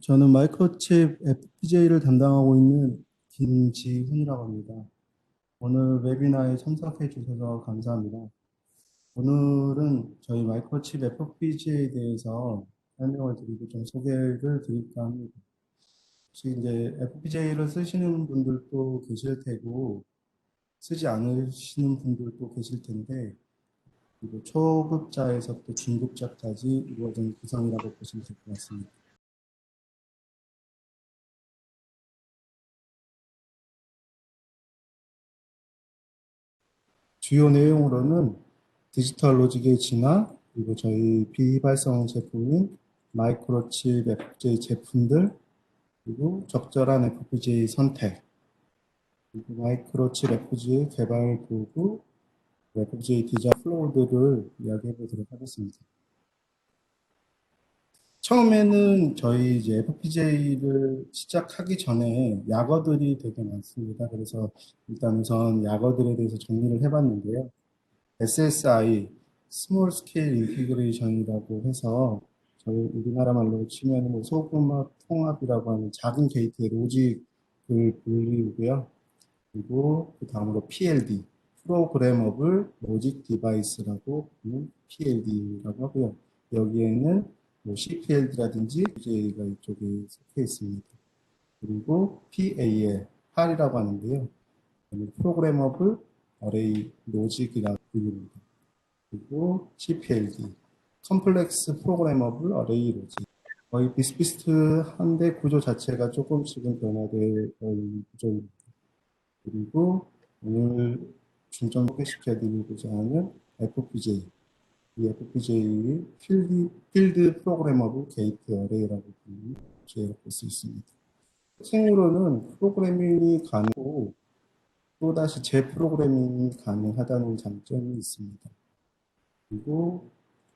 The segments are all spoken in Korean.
저는 마이크로칩 FPGA를 담당하고 있는 김지훈이라고 합니다. 오늘 웨비나에 참석해 주셔서 감사합니다. 오늘은 저희 마이크로칩 FPGA에 대해서 설명을 드리고 좀 소개를 드릴까 합니다. 혹시 이제 FPGA를 쓰시는 분들도 계실 테고 쓰지 않으시는 분들도 계실 텐데 그리고 초급자에서부터 중급자까지 이루어진 구성이라고 보시면 될 것 같습니다. 주요 내용으로는 디지털 로직의 진화, 그리고 저희 비발성 제품인 마이크로칩 FPGA 제품들, 그리고 적절한 FPGA 선택, 그리고 마이크로칩 FPGA 개발 도구, FPGA 디자인 플로우들을 이야기해 보도록 하겠습니다. 처음에는 저희 이제 FPGA를 시작하기 전에 약어들이 되게 많습니다. 그래서 일단 우선 약어들에 대해서 정리를 해봤는데요. SSI, 스몰 스케일 인티그레이션이라고 해서 저희 우리나라 말로 치면 뭐 소규모 통합이라고 하는 작은 게이트의 로직을 불리고요. 그리고 그 다음으로 PLD, 프로그래머블 로직 디바이스라고 부르는 PLD라고 하고요. 여기에는 뭐 CPLD라든지 FPGA가 이쪽에 속해 있습니다. 그리고 PAL, PAL이라고 하는데요. 프로그래머블 어레이 로직이라고 불립니다. 그리고 CPLD, 컴플렉스 프로그래머블 어레이 로직. 거의 비슷비슷한데 구조 자체가 조금씩은 변화될 구조입니다. 그리고 오늘 중점 소개시켜드리고자 하는 FPGA, 이 FPGA 필드, 필드 프로그래머블 게이트 어레이라고 제가 볼수 있습니다. 특징으로는 프로그래밍이 가능하고 또다시 재프로그래밍이 가능하다는 장점이 있습니다. 그리고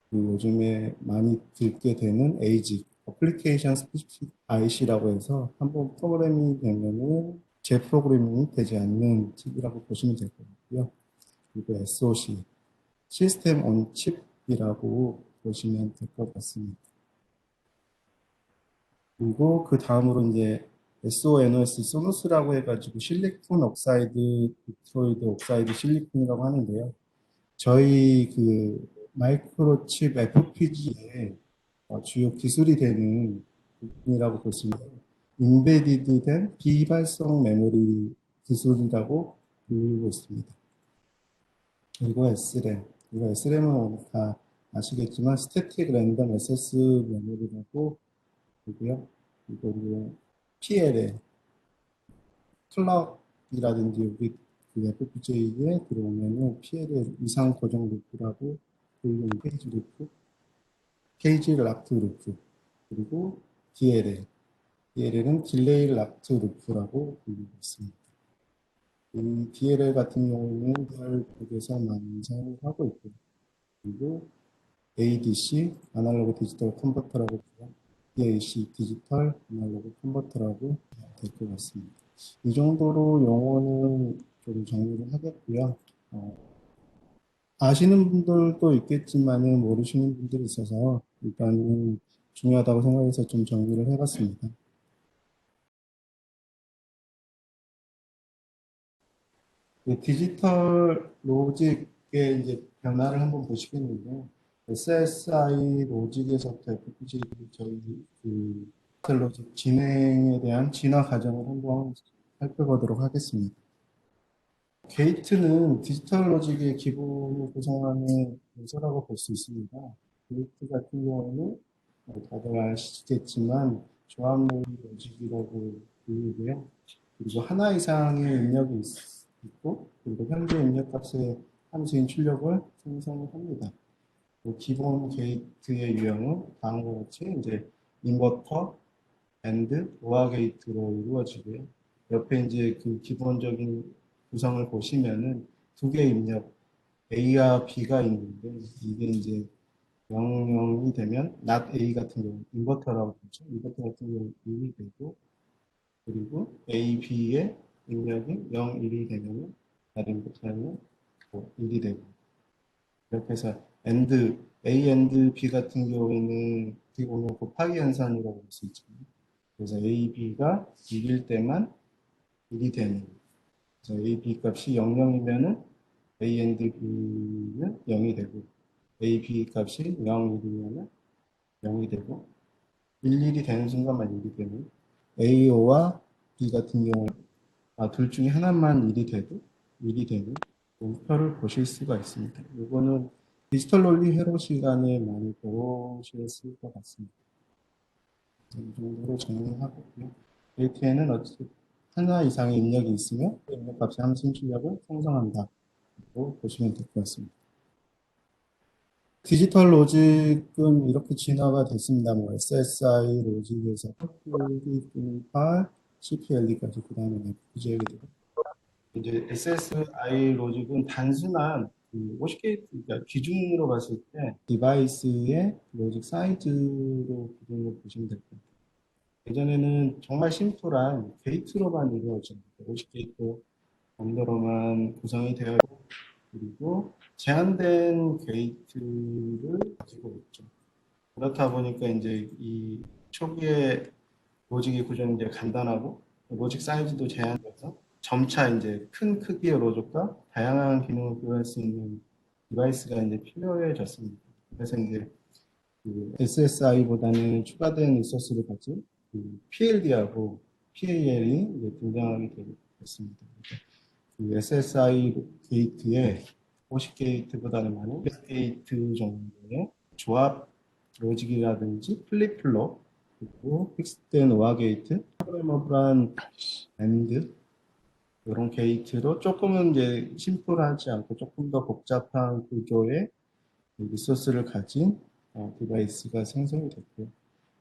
그 요즘에 많이 듣게 되는 ASIC, Application Specific IC라고 해서 한번 프로그래밍이 되면은 재프로그래밍이 되지 않는 칩이라고 보시면 될것 같고요. 그리고 SOC, 시스템 온칩 이라고 보시면 될 것 같습니다. 그리고 그 다음으로 이제 SONOS, 소노스라고 해가지고 실리콘 옥사이드, 비트로이드 옥사이드 실리콘이라고 하는데요. 저희 그 마이크로칩 FPGA의 어, 주요 기술이 되는 부분이라고 있습니다. 인베디드 된 비발성 메모리 기술이라고 불리고 있습니다. 그리고 SRAM. 이거 SRAM은 다 아시겠지만 스태틱 랜덤 SS 메모리라고 보고요. 그리고 PL에 클럭이라든지 여기 그 FPGA에 들어오면은 PL의 이상 고정 루프라고 불리는 페이지 루프, 페이지 락트 루프, 그리고 DLL. DLL은 딜레이 락트 루프라고 불리고 있습니다. 이 DLL 같은 경우는 별 쪽에서 많이 사용하고 있고 그리고 ADC, 아날로그 디지털 컨버터라고 DAC, 디지털 아날로그 컨버터라고 될 것 같습니다. 이 정도로 용어는 좀 정리를 하겠고요. 어, 아시는 분들도 있겠지만은 모르시는 분들이 있어서 일단은 중요하다고 생각해서 좀 정리를 해봤습니다. 디지털 로직의 이제 변화를 한번 보시겠는데요. SSI 로직에서부터 FPGA 저희 그 디지털 로직 진행에 대한 진화 과정을 한번 살펴보도록 하겠습니다. 게이트는 디지털 로직의 기본을 구성하는 요소라고 볼 수 있습니다. 게이트 같은 경우는 뭐 다들 아시겠지만 조합 로직이라고 불리고요. 그리고 하나 이상의 입력이 있습니다. 있고 그리고 현재 입력값의 함수인 출력을 생성합니다. 그 기본 게이트의 유형은 다음과 같이 이제 인버터, AND, OR 게이트로 이루어지고요. 옆에 이제 그 기본적인 구성을 보시면은 두 개의 입력 A와 B가 있는데 이게 이제 00이 되면 not A 같은 경우 인버터라고 그러죠. 인버터 같은 경우 1이 되고 그리고 A, B의 입력이 0, 1이 되면 다른 부터는 1이 되고 이렇게 해서 AND, A, AND, B 같은 경우에는 어떻게 보면 곱하기 현상이라고 볼 수 있잖아요. 그래서 A, B가 1일 때만 1이 되는. 그래서 A, B 값이 00이면은 A and B는 0이 되고, A, B 값이 0, 1이면은 0이 되고, 1, 1이 되는 순간만 1이 되는. AO와 B 같은 경우는 아, 둘 중에 하나만 1이 돼도 1이 되는 표를 보실 수가 있습니다. 이거는 디지털 논리 회로 시간에 많이 보셨을 것 같습니다. 이 정도로 정리하고요. 데이터에는 어쨌든 하나 이상의 입력이 있으면 그 입력값이 함수 출력을 생성한다. 고 보시면 될 것 같습니다. 디지털 로직은 이렇게 진화가 됐습니다. 뭐 SSI 로직에서 PL8, CPLD까지 그 다음에 FPGA가 되고 이제 SSI 로직은 단순한 그 50게이트 그러니까 기준으로 봤을 때 디바이스의 로직 사이즈로 기준으로 보시면 될것 같아요. 예전에는 정말 심플한 게이트로만 이루어진 50게이트 정도로만 구성이 되어 있고 그리고 제한된 게이트를 가지고 있죠. 그렇다 보니까 이제 이 초기에 로직의 구조는 이제 간단하고 로직 사이즈도 제한돼서 점차 이제 큰 크기의 로직과 다양한 기능을 구현할 수 있는 디바이스가 이제 필요해졌습니다. 그래서 이제 그 SSI보다는 추가된 리소스를 가진 그 PLD하고 PAL이 이제 등장하게 됐습니다. 그 SSI 게이트에 50게이트보다는 많은 100게이트 정도의 조합 로직이라든지 플립플롭 그리고 픽스된 오화 게이트, 프로그래머블한 밴드 이런 게이트로 조금은 이제 심플하지 않고 조금 더 복잡한 구조의 리소스를 가진 어, 디바이스가 생성이 됐고요.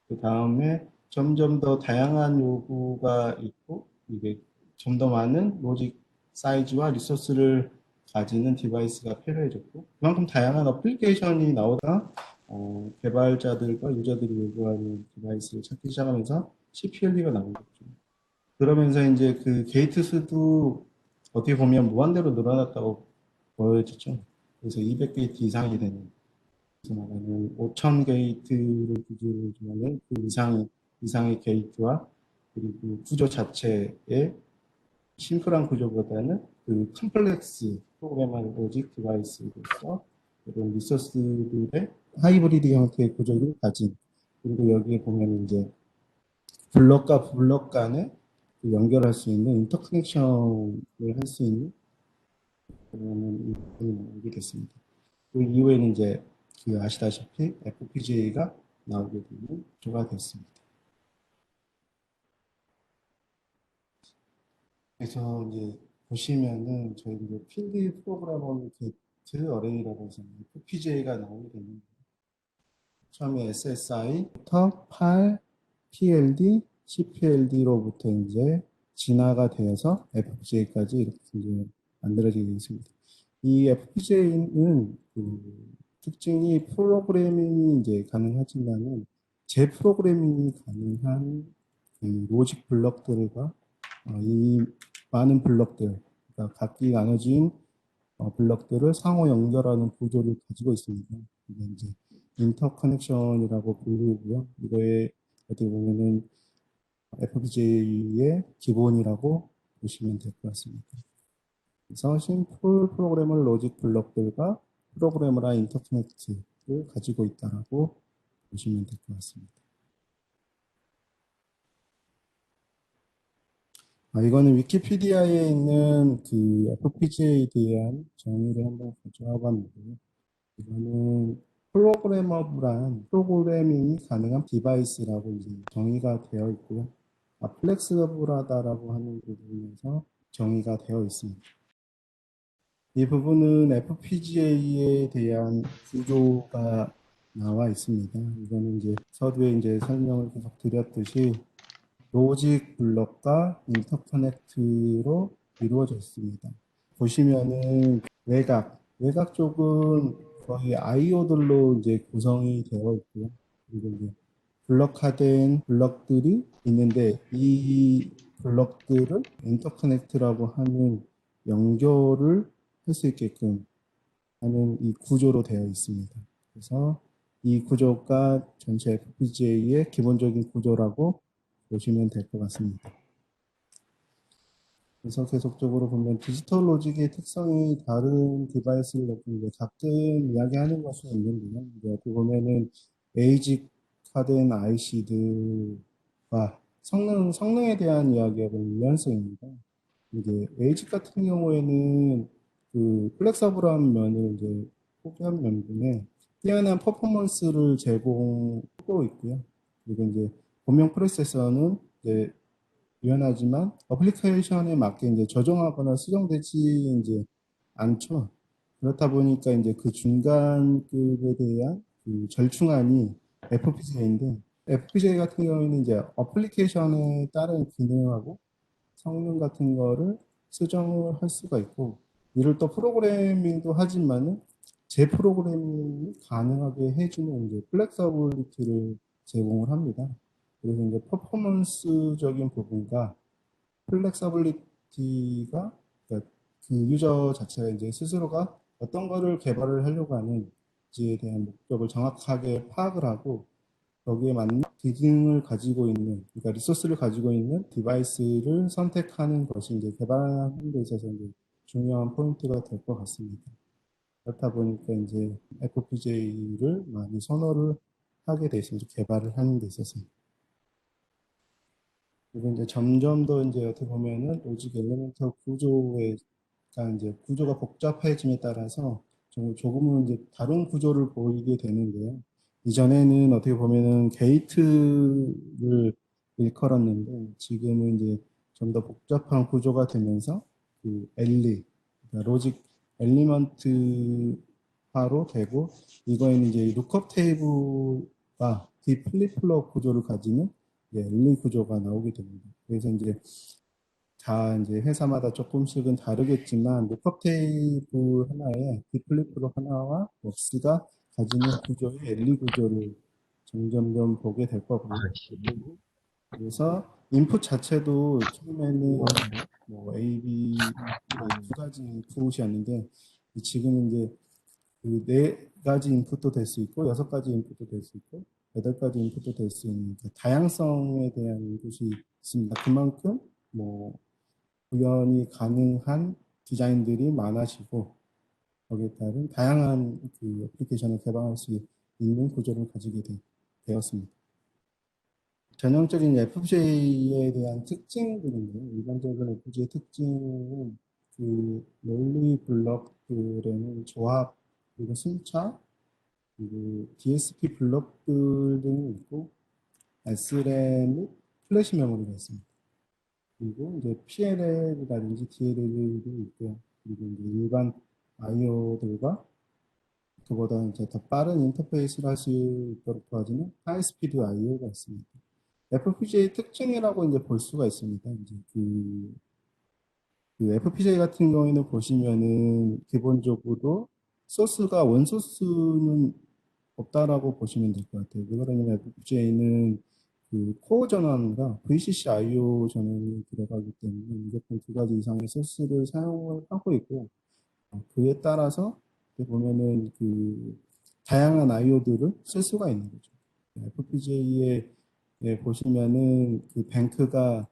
그 다음에 점점 더 다양한 요구가 있고 이게 좀 더 많은 로직 사이즈와 리소스를 가지는 디바이스가 필요해졌고 그만큼 다양한 어플리케이션이 나오다 어, 개발자들과 유저들이 요구하는 디바이스를 찾기 시작하면서 CPLD가 나온 거죠. 그러면서 이제 그 게이트 수도 어떻게 보면 무한대로 늘어났다고 보여지죠. 그래서 200게이트 이상이 되는 그래서 말하는 5000 게이트를 기준으로 두면 그 이상 이상의 게이트와 그리고 구조 자체의 심플한 구조보다는 그 컴플렉스 프로그래머 로직 디바이스로서 이런 리소스들의 하이브리드 형태의 구조를 가진 그리고 여기에 보면 이제 블럭과 블럭 간에 그 연결할 수 있는 인터커넥션을 할 수 있는 그런 이게 됐습니다. 그 이후에는 이제 그 아시다시피 FPGA가 나오게 되는 구조가 됐습니다. 그래서 이제 보시면은 저희 이제 필드 프로그래머 게 이트 어레이라고 해서 FPGA가 나오게 되는 처음에 SSI부터 8, PLD, CPLD로부터 이제 진화가 되어서 FPGA까지 이렇게 이제 만들어지게 되습니다. 이 FPGA는 그 특징이 프로그래밍이 이제 가능하지만은 재프로그래밍이 가능한 그 로직 블럭들과 어, 이 많은 블럭들, 그러니까 각기 나눠진 어, 블럭들을 상호 연결하는 구조를 가지고 있습니다. 이게 이제 인터커넥션이라고 불리고요. 이거에 어떻게 보면은 FPGA의 기본이라고 보시면 될 것 같습니다. 그래서 심플 프로그래머 로직 블럭들과 프로그래머라 인터커넥트를 가지고 있다라고 보시면 될 것 같습니다. 아, 이거는 위키피디아에 있는 그 FPGA에 대한 정의를 한번 가져와 봤는데요. 이거는 프로그래머블한 프로그래밍이 가능한 디바이스라고 이제 정의가 되어 있고요. 아, 플렉스블하다라고 하는 부분에서 정의가 되어 있습니다. 이 부분은 FPGA에 대한 구조가 나와 있습니다. 이거는 이제 서두에 이제 설명을 계속 드렸듯이 로직 블럭과 인터커넥트로 이루어져 있습니다. 보시면은 외곽, 외곽 쪽은 거의 IO들로 이제 구성이 되어 있고요. 그리고 이제 블럭화된 블럭들이 있는데 이 블럭들을 인터커넥트라고 하는 연결을 할 수 있게끔 하는 이 구조로 되어 있습니다. 그래서 이 구조가 전체 FPGA의 기본적인 구조라고 보시면 될 것 같습니다. 그래서 계속적으로 보면 디지털 로직의 특성이 다른 디바이스를 놓고 이제 가끔 이야기하는 것이 있는데요. 이제 보면은 에이직화된 IC들과 성능, 성능에 대한 이야기하고 유연성입니다. 이제 에이직 같은 경우에는 그 플렉서블한 면을 이제 포기한 면분에 뛰어난 퍼포먼스를 제공하고 있고요. 그리고 이제 본명 프로세서는 이제 유연하지만 어플리케이션에 맞게 이제 조정하거나 수정되지 이제 않죠. 그렇다 보니까 이제 그 중간급에 대한 그 절충안이 FPGA인데 FPGA 같은 경우에는 이제 어플리케이션에 따른 기능하고 성능 같은 거를 수정을 할 수가 있고 이를 또 프로그래밍도 하지만은 재프로그래밍이 가능하게 해주는 이제 플렉서블리티를 제공을 합니다. 그래서 이제 퍼포먼스적인 부분과 플렉서블리티가 그러니까 그 유저 자체가 이제 스스로가 어떤 거를 개발을 하려고 하는지에 대한 목적을 정확하게 파악을 하고 거기에 맞는 기능을 가지고 있는 그러니까 리소스를 가지고 있는 디바이스를 선택하는 것이 이제 개발하는 데 있어서 이제 중요한 포인트가 될 것 같습니다. 그렇다 보니까 이제 FPGA를 많이 선호를 하게 돼 있습니다. 개발을 하는 데 있어서. 그리고 이제 점점 더 이제 어떻게 보면은 로직 엘리멘터 구조의 가 이제 구조가 복잡해짐에 따라서 좀 조금은 이제 다른 구조를 보이게 되는데요. 이전에는 어떻게 보면은 게이트를 일컬었는데 지금은 이제 좀 더 복잡한 구조가 되면서 그 엘리, 그러니까 로직 엘리먼트화로 되고 이거에는 이제 룩업 테이블과 딥 플립플롭 구조를 가지는 이제 엘리 구조가 나오게 됩니다. 그래서 이제 다 이제 회사마다 조금씩은 다르겠지만 룩업 테이블 하나에 딥 플립플롭 하나와 웍스가 가지는 구조의 엘리 구조를 점점점 보게 될 거고요. 그래서 인풋 자체도 처음에는 뭐 A, B 두 가지 인풋이었는데 지금은 이제 그 네 가지 인풋도 될 수 있고 여섯 가지 인풋도 될 수 있고 여덟 가지 인풋도 될 수 있는 그 다양성에 대한 인풋이 있습니다. 그만큼 뭐 구현이 가능한 디자인들이 많아지고 거기에 따른 다양한 그 애플리케이션을 개발할 수 있는 구조를 가지게 되, 되었습니다. 전형적인 FPGA에 대한 특징들인데요. 일반적인 FPGA 특징은 그 논리 블럭들에는 조합 그리고 순차 그리고 DSP 블럭들 등이 있고 SRAM 및 플래시 메모리가 있습니다. 그리고 이제 PLL이라든지 DLL도 있고요. 그리고 이제 일반 IO들과 그보다 이제 더 빠른 인터페이스를 할 수 있도록 도와주는 하이스피드 IO가 있습니다. FPGA 특징이라고 이제 볼 수가 있습니다. 이제 그, 그 FPGA 같은 경우에는 보시면은 기본적으로 소스가 원소스는 없다라고 보시면 될 것 같아요. 왜 그러냐면 FPGA는 그 코어 전환과 VCC IO 전환이 들어가기 때문에 무조건 두 가지 이상의 소스를 사용을 하고 있고 어, 그에 따라서 보면은 그 다양한 IO들을 쓸 수가 있는 거죠. FPGA에 예, 보시면은 그 뱅크가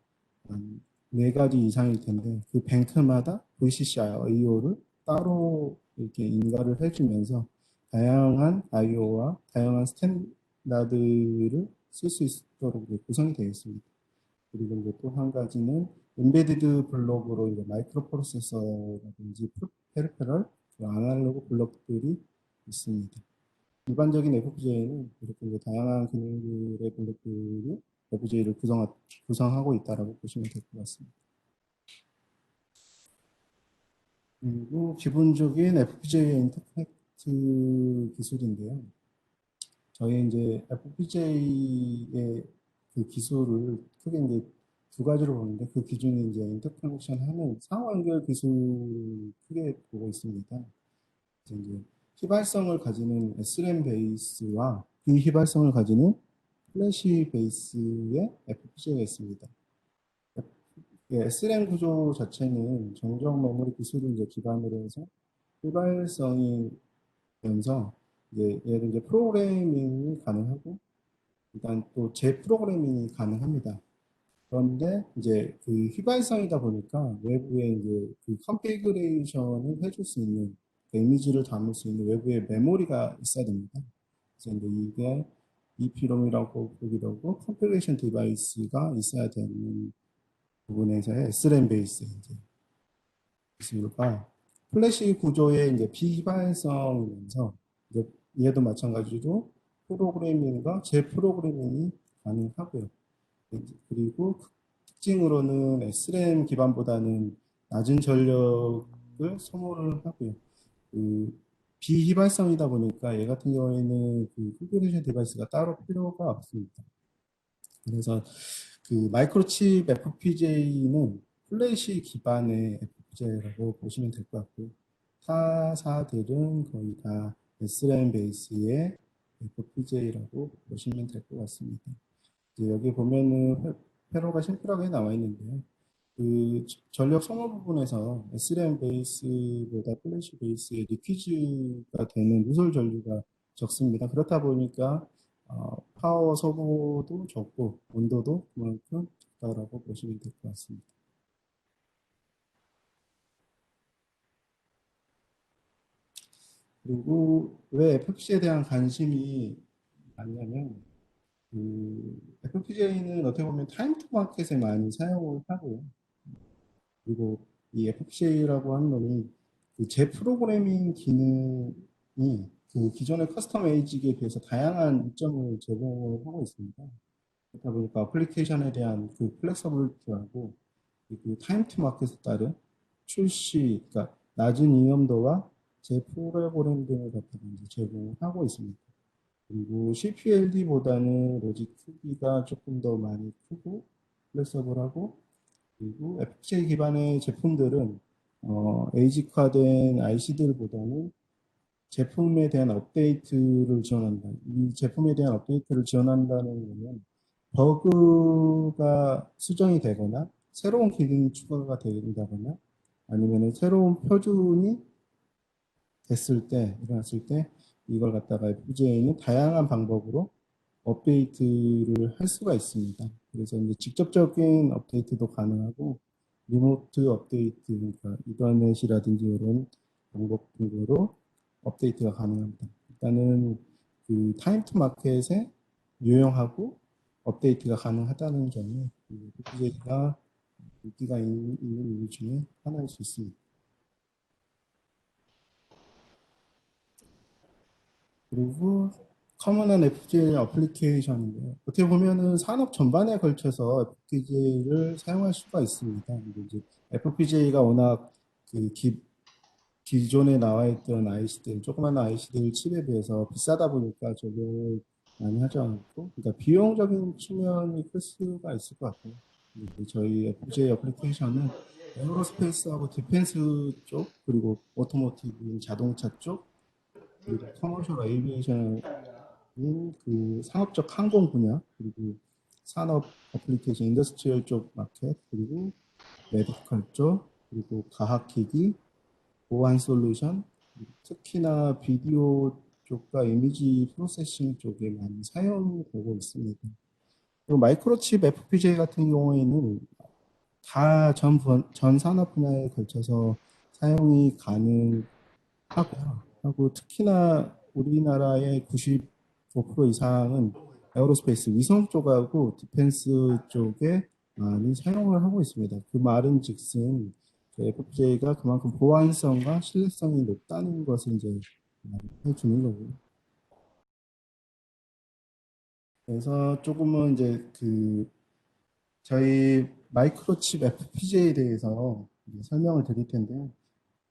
한네 가지 이상일 텐데 그 뱅크마다 VCC IO를 따로 이렇게 인가를 해주면서 다양한 IO와 다양한 스탠다드를 쓸 수 있도록 구성이 되어 있습니다. 그리고 이제 또 한 가지는 인베디드 블록으로 이제 마이크로 프로세서라든지 페리페럴, 아날로그 블록들이 있습니다. 일반적인 FPGA는 이렇게 다양한 기능들의 블록들이 FPGA를 구성, 구성하고 있다고 보시면 될 것 같습니다. 그리고 기본적인 FPGA 인터팩트 기술인데요. 저희 이제 FPGA의 그 기술을 크게 이제 두 가지로 보는데 그 기준이 이제 인터커넥션 하는 상호 연결 기술 크게 보고 있습니다. 이제 휘발성을 가지는 SRAM 베이스와 비휘발성을 가지는 플래시 베이스의 FPGA가 있습니다. 예, SRAM 구조 자체는 정적 메모리 기술을 이제 기반으로 해서 휘발성이 면서 이제 얘를 이제 프로그래밍이 가능하고 일단 또 재프로그래밍이 가능합니다. 그런데 이제 그 휘발성이다 보니까 외부에 이제 그 컨피그레이션을 해줄 수 있는 그 이미지를 담을 수 있는 외부에 메모리가 있어야 됩니다. 그래서 이제 이게 EPROM이라고 하고 컨피그레이션 디바이스가 있어야 되는 부분에서의 SRAM 베이스 이제 기술과 플래시 구조의 이제 비휘발성이면서 이제 얘도 마찬가지로 프로그래밍과 재프로그래밍이 가능하고요. 그리고 특징으로는 SRAM 기반보다는 낮은 전력을 소모를 하고요. 그 비휘발성이다 보니까 얘 같은 경우에는 그 컨피그레이션 디바이스가 따로 필요가 없습니다. 그래서 그 마이크로칩 FPGA는 플래시 기반의 FPGA라고 보시면 될 것 같고요. 타사들은 거의 다 SRAM 베이스의 FPGA라고 보시면 될 것 같습니다. 여기 보면은 회- 회로가 심플하게 나와 있는데요. 그 전력 소모 부분에서 SRAM 베이스보다 플래시 베이스의 리퀴즈가 되는 누설 전류가 적습니다. 그렇다 보니까 어, 파워 소모도 적고 온도도 그만큼 적다라고 보시면 될 것 같습니다. 그리고 왜 FPGA에 대한 관심이 많냐면 그 FPGA는 어떻게 보면 타임 투 마켓에 많이 사용을 하고요. 그리고 이 FPGA라고 하는 거는 그 재프로그래밍 기능이 그 기존의 커스텀 에이직에 비해서 다양한 이점을 제공을 하고 있습니다. 그렇다 보니까 어플리케이션에 대한 그 플렉서블리티하고 그 타임 투 마켓에 따른 출시, 그러니까 낮은 이염도와 재프로그램 등을 갖다가 이제 제공하고 있습니다. 그리고 CPLD보다는 로직 크기가 조금 더 많이 크고 플렉서블하고 그리고 FPGA 기반의 제품들은 어, 에이직화된 IC들보다는 제품에 대한 업데이트를 지원한다. 이 제품에 대한 업데이트를 지원한다는 것은 버그가 수정이 되거나 새로운 기능이 추가가 된다거나 아니면 새로운 표준이 됐을 때 일어났을 때 이걸 갖다가 FPGA는 다양한 방법으로 업데이트를 할 수가 있습니다. 그래서 이제 직접적인 업데이트도 가능하고 리모트 업데이트 그러니까 이더넷이라든지 이런 방법 등으로 업데이트가 가능합니다. 일단은 그 타임 투 마켓에 유용하고 업데이트가 가능하다는 점이 FPGA가 인기가 있는 이유 중에 하나일 수 있습니다. 그리고 커먼한 FPGA 어플리케이션인데요. 어떻게 보면은 산업 전반에 걸쳐서 FPGA를 사용할 수가 있습니다. 이제 FPGA가 워낙 그 기, 기존에 나와 있던 IC들, 조그마한 IC들 칩에 비해서 비싸다 보니까 적용을 많이 하지 않고, 그러니까 비용적인 측면이 클 수가 있을 것 같아요. 저희 FPGA 어플리케이션은 에어로스페이스하고 디펜스 쪽, 그리고 오토모티브 자동차 쪽, 그리고 커머셜 에이비에이션 그 상업적 항공 분야 그리고 산업 어플리케이션 인더스트리얼 쪽 마켓 그리고 메디컬 쪽 그리고 과학기기 보안 솔루션 특히나 비디오 쪽과 이미지 프로세싱 쪽에 많이 사용되고 있습니다. 그리고 마이크로칩 FPGA 같은 경우에는 다 전 전 산업 분야에 걸쳐서 사용이 가능하고요. 하고 특히나 우리나라의 95% 이상은 에어로스페이스 위성 쪽하고 디펜스 쪽에 많이 사용을 하고 있습니다. 그 말은 즉슨 FPGA가 그만큼 보안성과 신뢰성이 높다는 것을 이제 해주는 거고요. 그래서 조금은 이제 그 저희 마이크로칩 FPGA에 대해서 설명을 드릴 텐데요.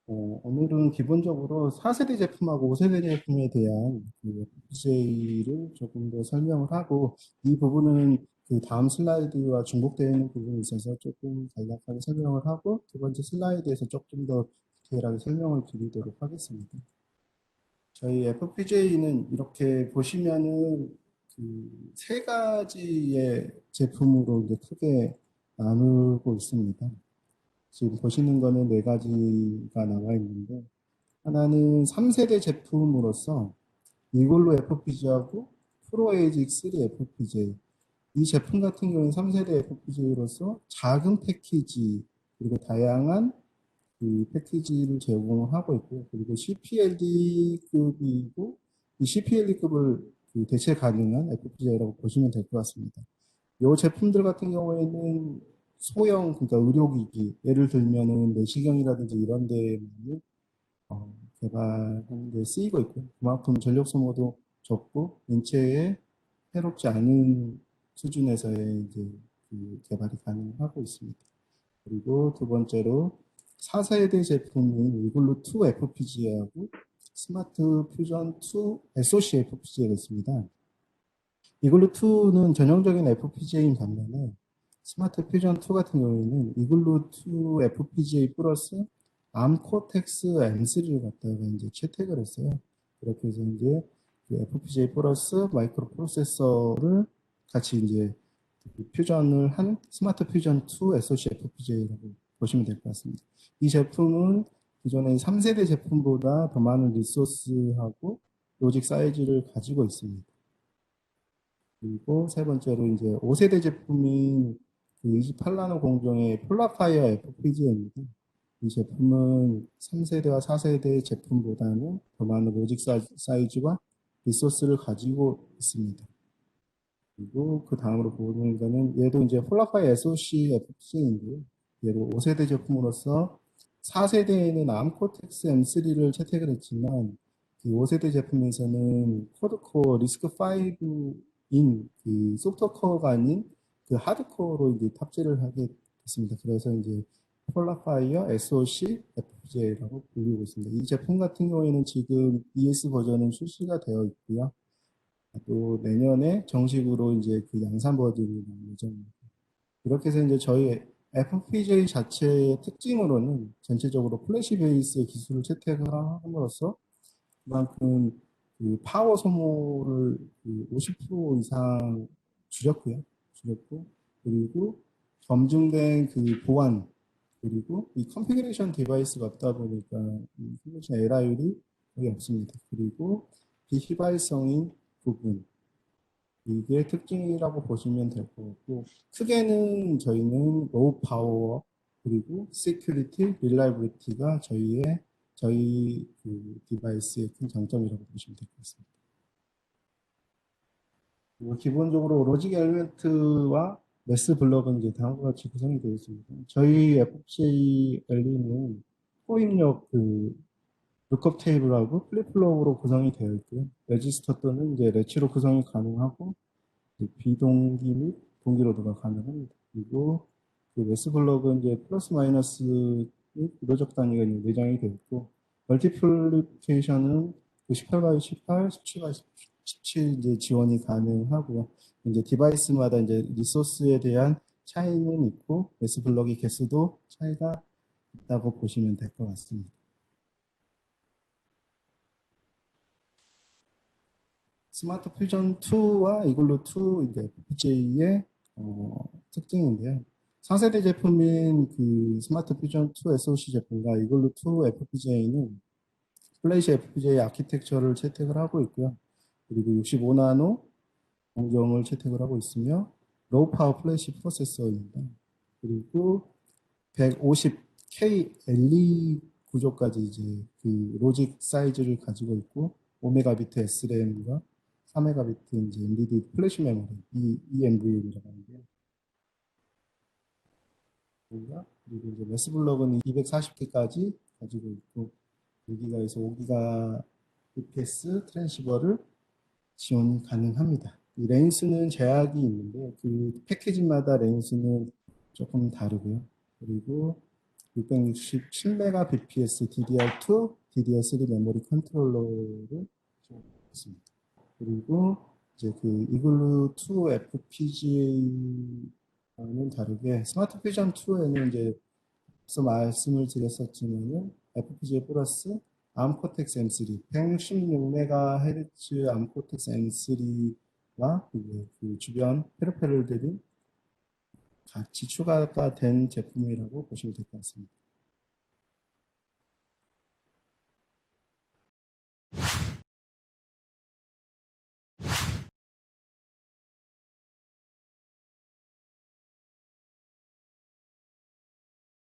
어, 오늘은 기본적으로 4세대 제품하고 5세대 제품에 대한 그 FPGA를 조금 더 설명을 하고 이 부분은 그 다음 슬라이드와 중복되어 있는 부분이 있어서 조금 간략하게 설명을 하고 두 번째 슬라이드에서 조금 더 디테일하게 설명을 드리도록 하겠습니다. 저희 FPGA는 이렇게 보시면은 그 세 가지의 제품으로 이제 크게 나누고 있습니다. 지금 보시는 거는 네 가지가 나와 있는데 하나는 3세대 제품으로서 이걸로 FPGA하고 프로에이직 3 FPGA 이 제품 같은 경우는 3세대 FPGA로서 작은 패키지 그리고 다양한 그 패키지를 제공하고 있고요. 그리고 CPLD급이고 이 CPLD급을 그 대체 가능한 FPGA라고 보시면 될 것 같습니다. 이 제품들 같은 경우에는 소형 그러니까 의료기기 예를 들면은 내시경이라든지 이런 데 많이 어, 개발하는 데 쓰이고 있고요. 그만큼 전력 소모도 적고 인체에 해롭지 않은 수준에서의 이제 그 개발이 가능하고 있습니다. 그리고 두 번째로 4세대 제품인 이글루 2 FPGA하고 스마트 퓨전 2 SoC FPGA가 있습니다. 이글루 2는 전형적인 FPGA인 반면에 스마트 퓨전 2 같은 경우에는 이글루 2 FPGA 플러스 암 코텍스 M3를 갖다가 이제 채택을 했어요. 그렇게 해서 이제 그 FPGA 플러스 마이크로 프로세서를 같이 이제 그 퓨전을 한 스마트 퓨전 2 SoC FPGA라고 보시면 될 것 같습니다. 이 제품은 기존의 3세대 제품보다 더 많은 리소스하고 로직 사이즈를 가지고 있습니다. 그리고 세 번째로 이제 5세대 제품인 그 28나노 공정의 폴라파이어 FPGA입니다. 이 제품은 3세대와 4세대 제품보다는 더 많은 로직 사- 사이즈와 리소스를 가지고 있습니다. 그리고 그 다음으로 보는 거는 얘도 이제 폴라파이 SoC FPGA인데요. 얘도 5세대 제품으로서 4세대에는 암코텍스 M3를 채택을 했지만 그 5세대 제품에서는 쿼드코어 리스크 5인 그 소프트코어가 아닌 그 하드코어로 이제 탑재를 하게 됐습니다. 그래서 이제 폴라파이어 SoC FPGA라고 불리고 있습니다. 이 제품 같은 경우에는 지금 ES 버전은 출시가 되어 있고요. 또 내년에 정식으로 이제 그 양산 버전이 나올 예정입니다. 이렇게 해서 이제 저희 FPGA 자체의 특징으로는 전체적으로 플래시 베이스의 기술을 채택을 함으로써 그만큼 그 파워 소모를 그50% 이상 줄였고요. 줄였고 그리고 검증된 그 보안 그리고 이 컨피그레이션 디바이스가 없다 보니까 이 컨피그레이션 에라율이 거의 없습니다. 그리고 비휘발성인 부분 이게 특징이라고 보시면 될 것 같고 크게는 저희는 로우 파워 그리고 시큐리티, 릴라이블리티가 저희의 저희 그 디바이스의 큰 장점이라고 보시면 될 것 같습니다. 기본적으로 로직 엘리멘트와 메스 블럭은 이제 다음과 같이 구성이 되어 있습니다. 저희 FJ 엘리는 포입력 그 룩업 테이블하고 플립플롭으로 구성이 되어 있고요. 레지스터 또는 이제 레치로 구성이 가능하고 비동기 및 동기 로드가 가능합니다. 그리고 그 메스 블럭은 이제 플러스 마이너스 및 로적 단위가 내장이 되어 있고 멀티플리케이션은 18 x 18, 17 x 17 이제 지원이 가능하고요. 이제 디바이스마다 이제 리소스에 대한 차이는 있고 메스 블럭의 개수도 차이가 있다고 보시면 될 것 같습니다. 스마트 퓨전 2와 이글루 2 이제 FPGA의 어, 특징인데요. 4세대 제품인 그 스마트 퓨전 2 SoC 제품과 이글루 2 FPGA는 플래시 FPGA 아키텍처를 채택을 하고 있고요. 그리고 65나노 공정을 채택을 하고 있으며 로우 파워 플래시 프로세서입니다. 그리고 150K LE 구조까지 이제 그 로직 사이즈를 가지고 있고 5메가비트 SRAM과 4메가비트 이제 엔비디 플래시 메모리 이 ENVM이라고 하는데요. 그리고 이제 메스 블럭은 240개까지 가지고 있고 6기가에서 5기가 BPS 트랜시버를 지원 가능합니다. 이 렌스는 제약이 있는데 그 패키지마다 렌스는 조금 다르고요. 그리고 667메가 BPS DDR2, DDR3 메모리 컨트롤러를 지원했습니다. 그리고 이제 그 이글루 2 FPGA와는 다르게 스마트 퓨전 2에는 이제 앞서 말씀을 드렸었지만은 FPGA 플러스 암코텍스 M3 166MHz 암코텍스 M3와 그 주변 페르페럴들이 같이 추가가 된 제품이라고 보시면 될 것 같습니다.